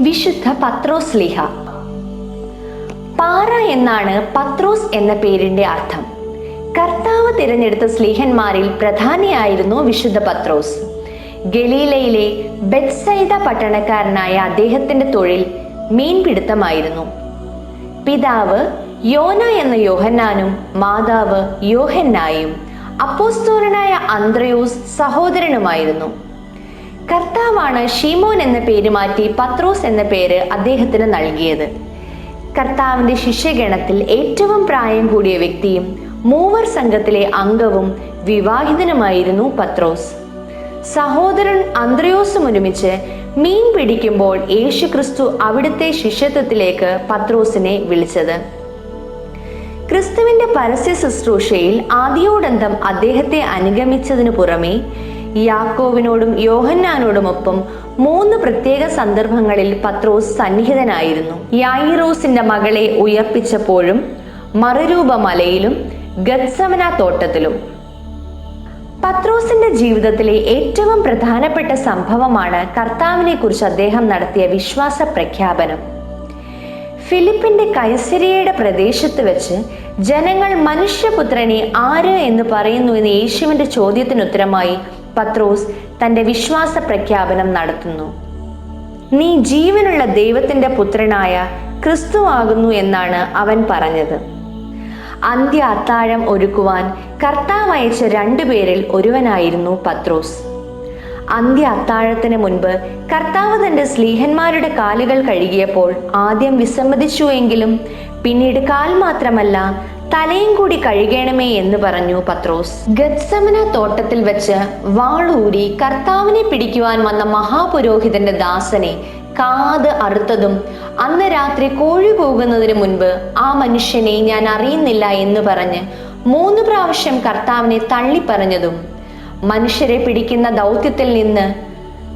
വിശുദ്ധ പത്രോസ് ലിഹ. പാറ എന്നാണ് പത്രോസ് എന്ന പേരിന്റെ അർത്ഥം. കർത്താവ് തിരഞ്ഞെടുത്ത സ്ലീഹന്മാരിൽ പ്രധാനിയായിരുന്നു വിശുദ്ധ പത്രോസ്. ഗലീലയിലെ ബെത്സൈദ പട്ടണക്കാരനായ അദ്ദേഹത്തിന്റെ തൊഴിൽ മീൻപിടുത്തമായിരുന്നു. പിതാവ് യോന എന്ന യോഹന്നാനും മാതാവ് യോഹന്നായും അപ്പോസ്തോലനായ അന്ത്രയോസ് സഹോദരനുമായിരുന്നു. കർത്താവാണ് ഷീമോൻ എന്ന പേര് മാറ്റി പത്രോസ് എന്ന പേര് അദ്ദേഹത്തിന് നൽകിയത്. കർത്താവിന്റെ ശിഷ്യഗണത്തിൽ ഏറ്റവും പ്രായം കൂടിയ വ്യക്തിയും മൂവർ സംഘത്തിലെ അംഗവും വിവാഹിതനുമായിരുന്നു പത്രോസ്. സഹോദരൻ അന്ത്രയോസും ഒരുമിച്ച് മീൻ പിടിക്കുമ്പോൾ യേശു ക്രിസ്തു അവിടുത്തെ ശിഷ്യത്വത്തിലേക്ക് പത്രോസിനെ വിളിച്ചത്. ക്രിസ്തുവിന്റെ പരസ്യ ശുശ്രൂഷയിൽ ആദ്യോടന്തം അദ്ദേഹത്തെ അനുഗമിച്ചതിനു പുറമെ യാക്കോവിനോടും യോഹന്നാനോടുമൊപ്പം മൂന്ന് പ്രത്യേക സന്ദർഭങ്ങളിൽ പത്രോസ് സന്നിഹിതനായിരുന്നു. യായിറോസിന്റെ മകളെ ഉയർപ്പിച്ചപ്പോഴും മറുരൂപ മലയിലും ഗത്സമന തോട്ടത്തിലും. പത്രോസിന്റെ ജീവിതത്തിലെ ഏറ്റവും പ്രധാനപ്പെട്ട സംഭവമാണ് കർത്താവിനെ കുറിച്ച് അദ്ദേഹം നടത്തിയ വിശ്വാസ പ്രഖ്യാപനം. ഫിലിപ്പിന്റെ കൈസരിയയുടെ പ്രദേശത്ത് വെച്ച് ജനങ്ങൾ മനുഷ്യപുത്രനെ ആര് എന്ന് പറയുന്നു എന്ന് യേശുവിന്റെ ചോദ്യത്തിന് ഉത്തരമായി പത്രോസ് തന്റെ വിശ്വാസ പ്രഖ്യാപനം നടത്തുന്നു. നീ ജീവനുള്ള ദൈവത്തിന്റെ പുത്രനായ ക്രിസ്തു ആകുന്നു എന്നാണ് അവൻ പറഞ്ഞത്. അന്ത്യ അത്താഴം ഒരുക്കുവാൻ കർത്താവ് അയച്ച രണ്ടുപേരിൽ ഒരുവനായിരുന്നു പത്രോസ്. അന്ത്യ അത്താഴത്തിന് മുൻപ് കർത്താവ് തന്റെ സ്ലീഹന്മാരുടെ കാലുകൾ കഴുകിയപ്പോൾ ആദ്യം വിസമ്മതിച്ചുവെങ്കിലും പിന്നീട് കാൽ മാത്രമല്ല തലയും കൂടി കഴുകണമേ എന്ന് പറഞ്ഞു പത്രോസ്. ഗത്സമന തോട്ടത്തിൽ വെച്ച് വാളൂരി കർത്താവിനെ പിടിക്കുവാൻ വന്ന മഹാപുരോഹിതന്റെ ദാസനെ കാത് അറുത്തതും അന്ന് രാത്രി കോഴി പോകുന്നതിന് മുൻപ് ആ മനുഷ്യനെ ഞാൻ അറിയുന്നില്ല എന്ന് പറഞ്ഞ് മൂന്ന് പ്രാവശ്യം കർത്താവിനെ തള്ളിപ്പറഞ്ഞതും മനുഷ്യരെ പിടിക്കുന്ന ദൗത്യത്തിൽ നിന്ന്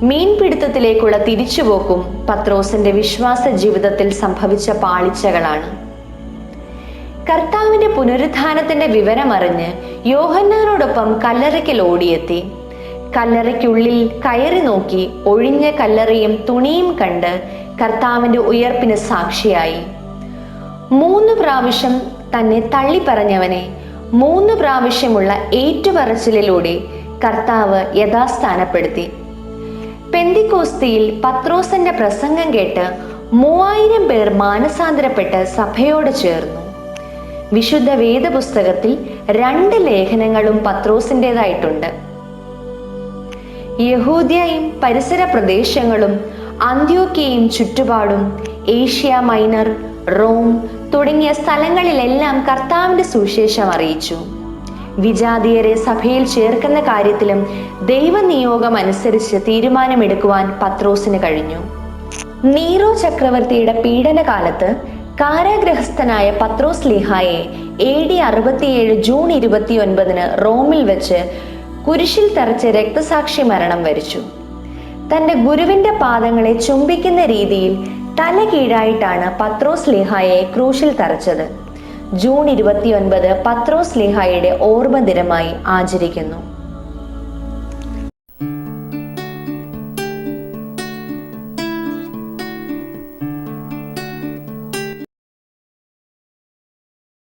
മീൻപിടുത്തത്തിലേക്കുള്ള തിരിച്ചുപോക്കും പത്രോസിന്റെ വിശ്വാസ ജീവിതത്തിൽ സംഭവിച്ച പാളിച്ചകളാണ്. കർത്താവിന്റെ പുനരുത്ഥാനത്തിന്റെ വിവരമറിഞ്ഞ് യോഹന്നാനോടൊപ്പം കല്ലറയ്ക്കൽ ഓടിയെത്തി. കല്ലറയ്ക്കുള്ളിൽ കയറി നോക്കി ഒഴിഞ്ഞ കല്ലറയും തുണിയും കണ്ട് കർത്താവിന്റെ ഉയർപ്പിന് സാക്ഷിയായി. മൂന്ന് പ്രാവശ്യം തന്നെ തള്ളിപ്പറഞ്ഞവനെ മൂന്ന് പ്രാവശ്യമുള്ള ഏറ്റുപറച്ചിലിലൂടെ കർത്താവ് യഥാസ്ഥാനപ്പെടുത്തി. പെന്തിക്കോസ്തിയിൽ പത്രോസന്റെ പ്രസംഗം കേട്ട് മൂവായിരം പേർ മാനസാന്തരപ്പെട്ട് സഭയോട് ചേർന്നു. വിശുദ്ധ വേദപുസ്തകത്തിൽ രണ്ട് ലേഖനങ്ങളും പത്രോസിന്റെതായിട്ടുണ്ട്. യഹൂദ്യയും പരിസര പ്രദേശങ്ങളും അന്ത്യോക്കിയയും ചുറ്റുപാടും ഏഷ്യ മൈനർ റോം തുടങ്ങിയ സ്ഥലങ്ങളിലെല്ലാം കർത്താവിന്റെ സുവിശേഷം അറിയിച്ചു. വിജാതീയരെ സഭയിൽ ചേർക്കുന്ന കാര്യത്തിലും ദൈവനിയോഗം അനുസരിച്ച് തീരുമാനമെടുക്കുവാൻ പത്രോസിന് കഴിഞ്ഞു. നീറോ ചക്രവർത്തിയുടെ പീഡനകാലത്ത് കാരാഗ്രഹസ്ഥനായ പത്രോസ് ലിഹായെ എ ഡി അറുപത്തിയേഴ് ജൂൺ ഇരുപത്തിയൊൻപതിന് റോമിൽ വെച്ച് കുരിശിൽ തറച്ച് രക്തസാക്ഷി മരണം വരിച്ചു. തന്റെ ഗുരുവിന്റെ പാദങ്ങളെ ചുംബിക്കുന്ന രീതിയിൽ തല കീഴായിട്ടാണ് പത്രോസ് ലിഹായെ ക്രൂശിൽ തറച്ചത്. ജൂൺ ഇരുപത്തിയൊൻപത് പത്രോസ് ലിഹായുടെ ഓർമ്മ ദിനമായി ആചരിക്കുന്നു.